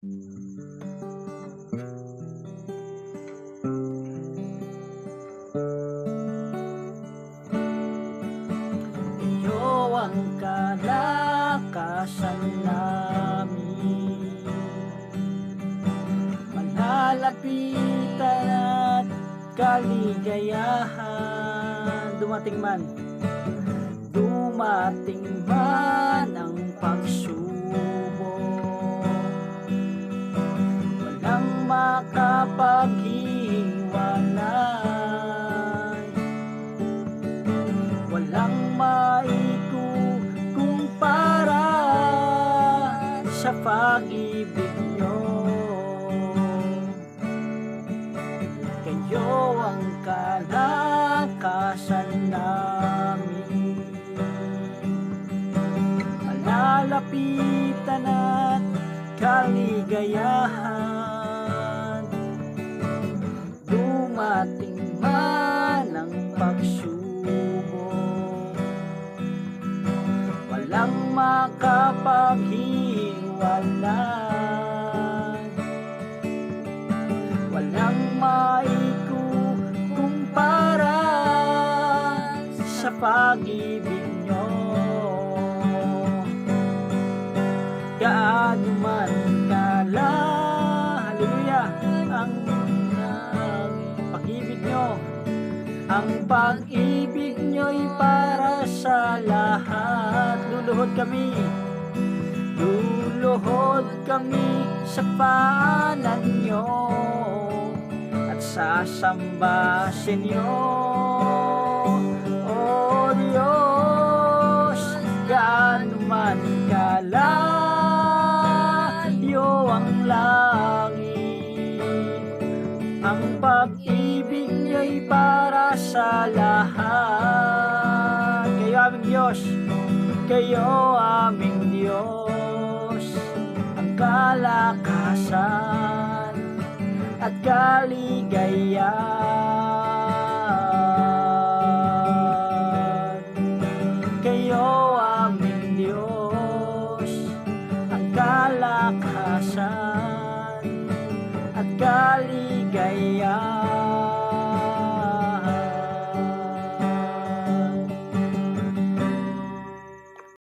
Iyo ang kalakasan namin. Manalapitan at kaligayahan. Dumating man. Dumating man makapaghiwalay Walang maikukumpara sa pag-ibig nyo. Kayo ang kalakasan namin. Malalapitan at kaligayahan Dumating man ang pagsubok Walang makapaghiwalay. Walang maikukumpara sa pag-ibig nyo. Gaano man kala Hallelujah Ang Ang pag-ibig nyo'y para sa lahat. Luluhod kami. Luluhod kami sa paanan nyo. At sasamba sa inyo O Diyos Gaano man kalayo ang langit Ang para sa lahat. Kayo aming Diyos. Kayo aming Diyos. Ang kalakasan at kaligayahan